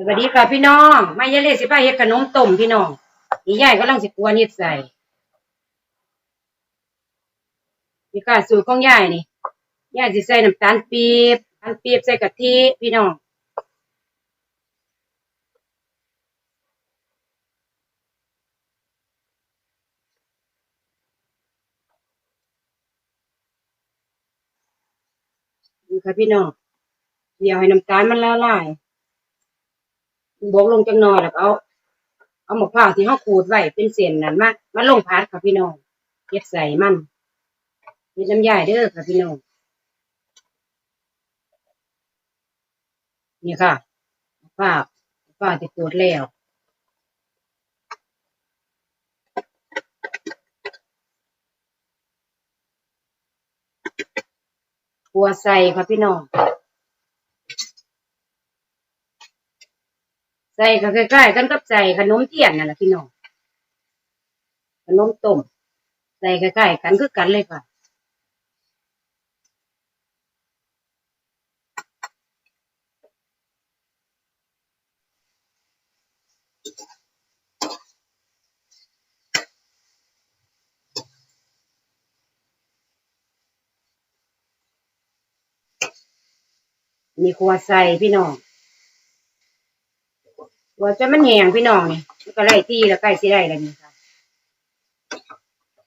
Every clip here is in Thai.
สวัสดีค่ะพี่น้องมายายเล่สิพาเฮ็ดขนมต้มพี่น้องนี่ยายกำลังสิกวนเฮ็ดใส่นี่ค่ะสูตรของยายนี่ยายสิใส่น้ำตาลปี๊บน้ำตาลปี๊บใส่กะทิพี่น้องนี่ค่ะพี่น้องเดี๋ยวให้น้ำตาลมันละลาย บวกลงจังหน่อยแล้วก็เอา เอาหมกพร้าที่เฮาขูดไว้เป็นเส้นนั่นมามาลงพัดค่ะพี่น้องเก็บใส่มันมีน้ำยาเด้อค่ะพี่น้องนี่ค่ะหมกพร้าวหมกพร้าที่ขูดแล้วกัวใส่ค่ะพี่น้อง ใส่ก็ใกล้ๆกันกับใส่ขนมเทียนนั่นแหละพี่น้องขนมต้มใส่ใกล้ๆกันคือกันเลยค่ะมีครัวใส่พี่น้อง ครัวจะมันแหงพี่น้องเนี่มันก็ไล่ที่แล้วใกล้สิได้แล้วนี่ค่ะ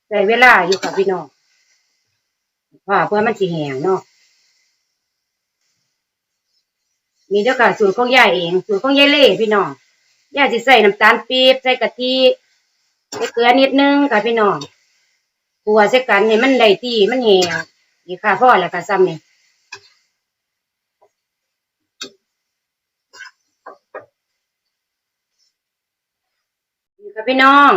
ใส่เวลาอยู่ค่ะพี่น้องว่าเพื่อมันสิแหงเนาะมีเจ้าค่ะสูตรของยายเองสูตรของยายเล่พี่น้องยายสิใส่น้ำตาลปี๊บใส่กะทิใส่เกลือนิดนึงค่ะพี่น้องครัวใส่กันให้มันได้ที่มันแหงนี่ค่ะพ่อแล้วค่ะซ้ำนี่นี่ ค่ะพี่น้อง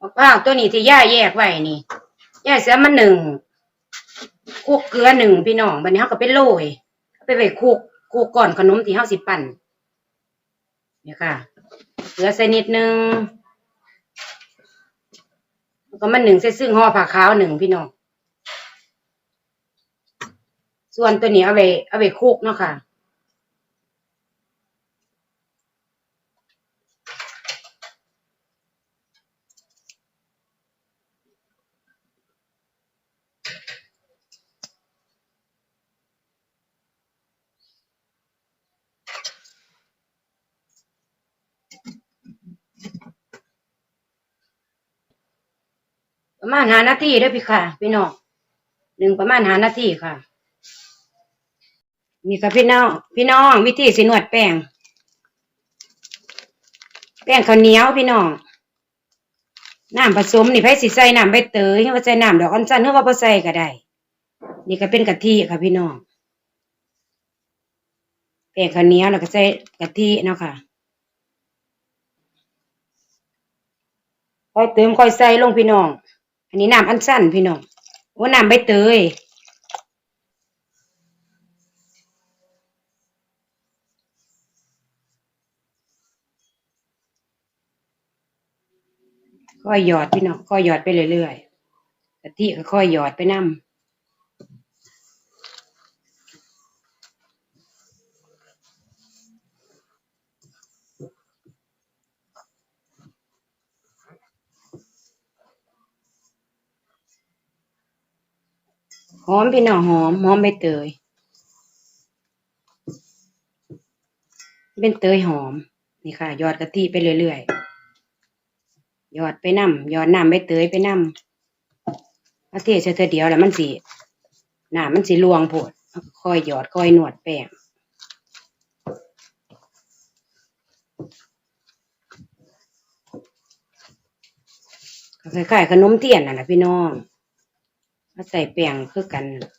มะพร้าวตัวนี้ที่ย่าแยกไว้นี่ย่าเสียมาหนึ่งคุกเกลือหนึ่งพี่น้องบัดนี้เขาก็ไปโรยเอาไปไว้คุกคุกก่อนขนมที่เฮาสิปั่นนี่ยค่ะ เกลือใส่นิดนึงแล้วก็มาหนึ่งใส่ซึ่งห่อผ้าขาวหนึ่งพี่น้อง ส่วนตัวนี้เอาไว้เอาไว้คุกเนาะค่ะ ประมาณหานาทีเด้อพี่ค่ะ พี่น้องหนึ่งประมาณหานาทีค่ะ มีค่ะพี่น้อง พี่น้องวิธีสินวดแป้ง แป้งข้าวเหนียวพี่น้องน้ำผสมนี่ไผสิใส่น้ำใบเตยหัว่าใส่น้ำดอกอัญชันหรือว่าบ่ใส่ก็ได้ นี่ก็เป็นกะทิค่ะพี่น้องแป้งข้าวเหนียวแล้วก็ใส่กะทิเนาะค่ะค่อยเติมค่อยใส่ลงพี่น้อง อันนี้น้ำอันสั้นพี่น้องว่าน้ำใบเตยค่อยหยอดพี่น้องค่อยหยอดไปเรื่อยๆกะทิก็ค่อยหยอดไปน้ำ อมพี่น้องหอมหอมใบเตย เป็นเตยหอมนี่ค่ะยอดกะทิไปเรื่อยๆยอดไปน้ำยอดน้ำใบเตยไปน้ำเอาเทใส่เธอเดียวแล้วมันสิน้ำมันสิลวงโพดค่อยหยอดค่อยนวดแป้งคล้ายๆขนมเทียนนั่นแหละพี่น้อง เอาใส่แป้งคือกันนั่นล่ะ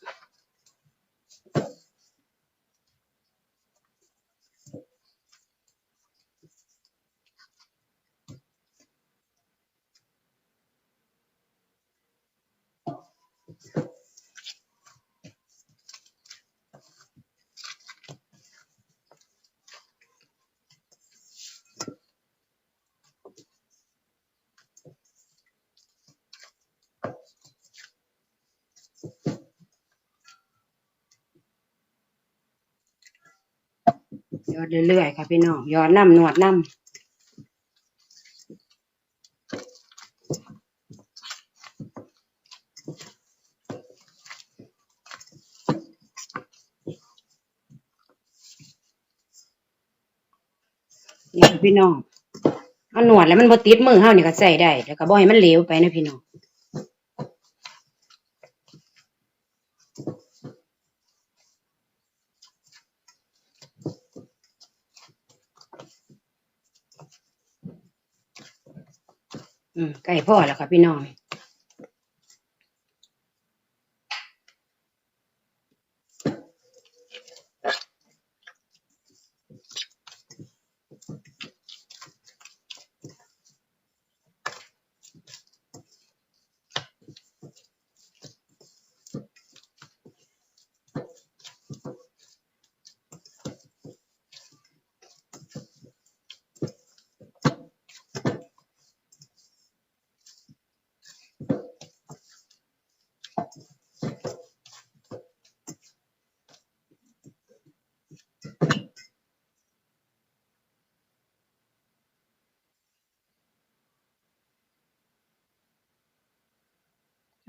น ยอดเรื่อยๆค่ะพี่น้องยอดน้ำหนวดน้ำนี่ค่ะพี่น้องเอาหนวดแล้วมันบติดมือเฮานี่ก็ใส่ได้ แล้วก็บ่ให้มันเหลวไปนะพี่น้อง ไก่พ่อแล้วค่ะพี่น้อง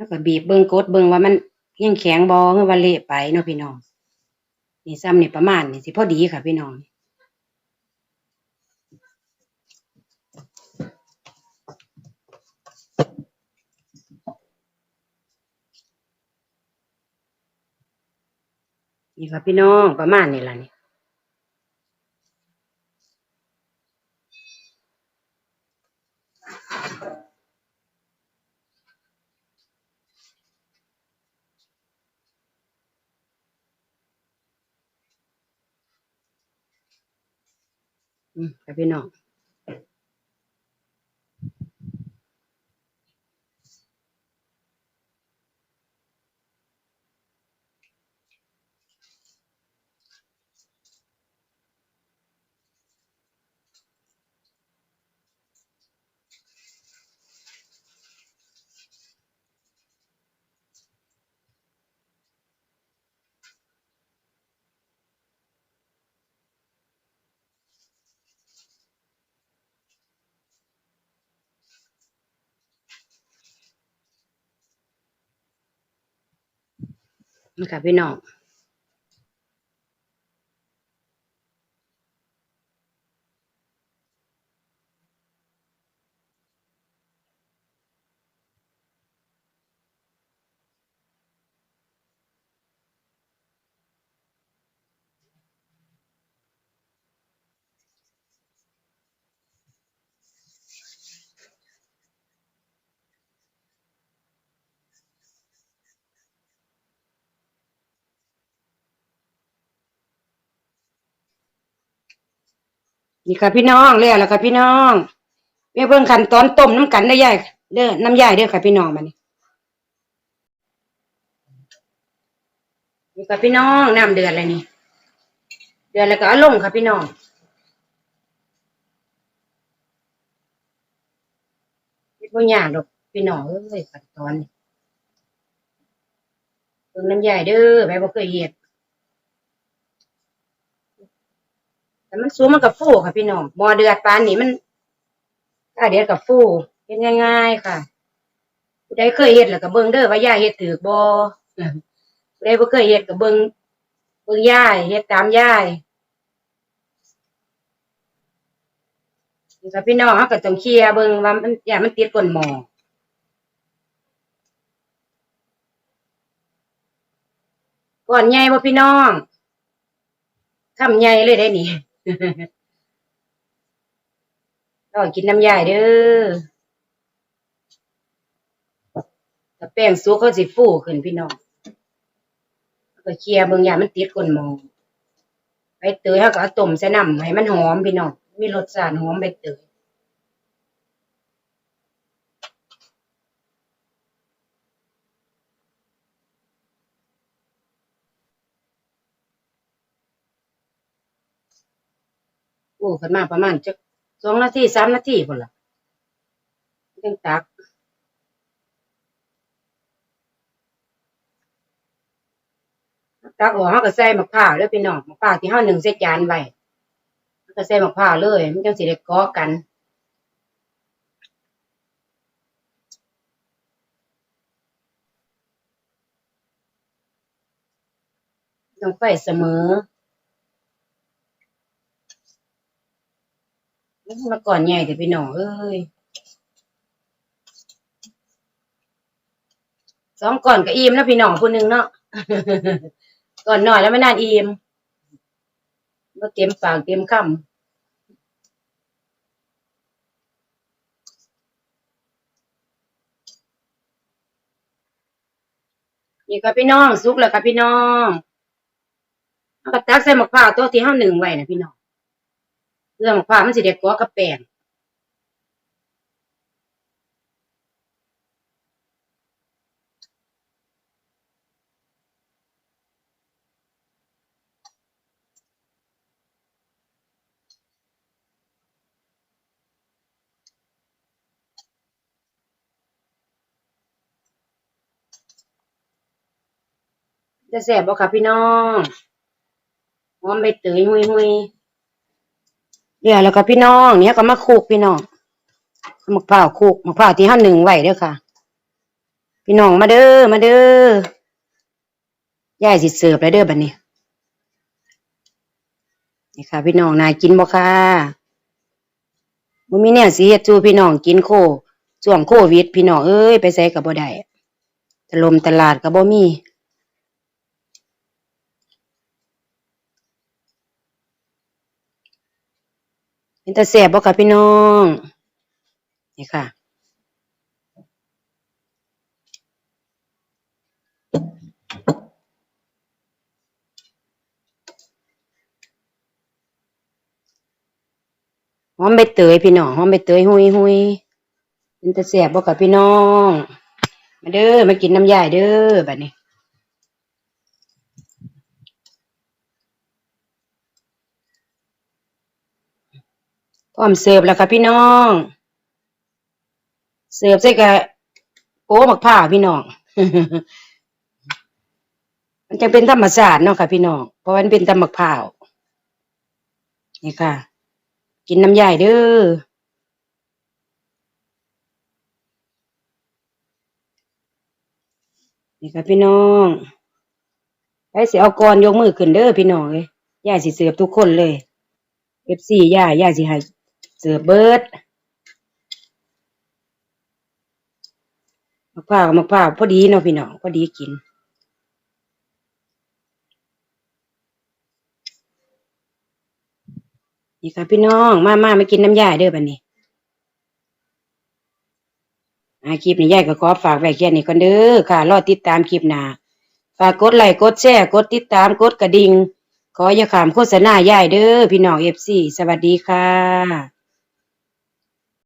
แล้วก็บีบเบิ่งกดเบิ่งว่ามันยังแข็งบ่หรือว่าเละไปเนาะพี่น้อง นี่ซ้ำนี่ประมาณนี่สิพอดีค่ะพี่น้องนี่ค่ะพี่น้องประมาณนี่ละนี่ อืมค่ะพี่น้อง นะคะพี่น้อง นี่ค่ะพี่น้องแล้วแล้วค่ะพี่น้องไปเบิ่งขั้นตอนต้มน้ำกันได้อยายเด้อน้ำยายเด้อค่ะพี่น้องบันี้นี่ค่ะพี่น้องน้ำเดือดเลยนี่ เดือดแล้วก็อาลงค่ะพี่น้องเฮ็ดบ่ยากดอกพี่น้องเอ้ยขั้นตอนนี้เบิ่งน้ำยายเด้อไปบ่เคยเฮ็ด แต่มันสูงมันก็ฟูค่ะพี่น้องหมอเดือดปานนี้มันถ้าเดือดก็ฟูเฮ็ดง่ายๆค่ะผู้ใดเคยเฮ็ดแล้วก็เบิ่งเด้อว่ายายเฮ็ดถูกบ่ผู้ใดบ่เคยเฮ็ดก็เบิ่งเบิ่งยายเฮ็ดตามยายนี่ค่ะพี่น้องเฮาก็ต้องเคลียร์เบิ่งว่ามันอย่ามันติดก้นหมอก่อนใหญ่บ่พี่น้องคำใหญ่เลยได้นี่ เรากินน้ำยายเด้อถ้าแป้งสุกเขาสิฟูขึ้นพี่น้องก็เคลียร์เบิ่งอย่ามันติดก้นมองใบเตยเขาก็เอาต้มใส่น้ำให้มันหอมพี่น้อง มีรสชาติหอมใบเตย โอ้ขึ้นมาประมาณจักสองนาทีสามนาทีพุ่นละจังตักตักออกเฮาก็ใส่มะพร้าวเด้อพี่น้องมะพร้าวที่เฮาหนึ่งใส่จานไว้ก็ใส่มะพร้าวเลย มันจังสิได้เกาะกันต้องไฟเสมอ มาก่อนใหญ่แต่พี่น้องเอ้ยสองก่อนก็อิ่มแล้วพี่น้องผู้หนึ่งเนาะ ก่อนหน่อยแล้วไม่นานอิ่มมาเต็มปากเต็มคำนี่ครับพี่น้องสุกแล้วครับพี่น้องเอากระตักใส่หมกพร้าวตัวที่ห้าหนึ่งไว้นะพี่น้อง เรื่องหมกพร้าวมันสิเด็กกว่ากับแป้งจะแสบบ่ค่ะพี่น้องหอมใบเตยหุยหุย เดี๋ยวแล้วก็พี่น้องเนี่ยก็มาคุกพี่น้องมะพร้าวคุกมะพร้าวที่ห้าหนึ่งไหวเด้อค่ะ พี่น้องมาเด้อมาเด้อยายสิเสิร์ฟแล้วเด้อบัดนี้นี่ค่ะ พี่น้องนายกินบ่ค่ะบ่มีแนวสิเฮ็ดจูพี่น้องกินโคช่วงโควิด พี่น้องเอ้ยไปไสก็บ่ได้ตะลมตลาดก็บ่มี เป็นตาแสบบ่ค่ะพี่น้อง นี่ค่ะ หอมใบเตยพี่น้องหอมใบเตยหุยหุยเป็นตาแสบบ่ค่ะพี่น้อง มาเด้อมากินน้ำยายเด้อแบัดนี้ พร้อมเสิร์ฟแล้วค่ะพี่น้อง เสิร์ฟใส่กับโป๊มักผ้าพี่น้อง มันจะเป็นธรรมชาติเนาะค่ะพี่น้อง เพราะมันเป็นตำมักผ้านี่ค่ะ กินน้ำยายเด้อนี่ค่ะพี่น้องไปสิเอาก่อนยกมือขึ้นเด้อพี่น้องเอ้ยยายสิเสิร์ฟทุกคนเลยเอฟซีย่ายายสิให้ สิร์ฟเบิดมะพร้าวมะพร้าวพอดีเนาะพี่น้องพอดีกินนี่ค่ะพี่น้อง มามามากินน้ำยาเด้อบัดนี้อาคลิปนี้ยายก็ขอฝากไว้แค่นี้ก่อนเด้อค่ะ รอติดตามคลิปหน้าฝากกดไลค์กดแชร์กดติดตามกดกระดิ่งขออย่าขามโฆษณายายเด้อพี่น้องเอฟซีสวัสดีค่ะ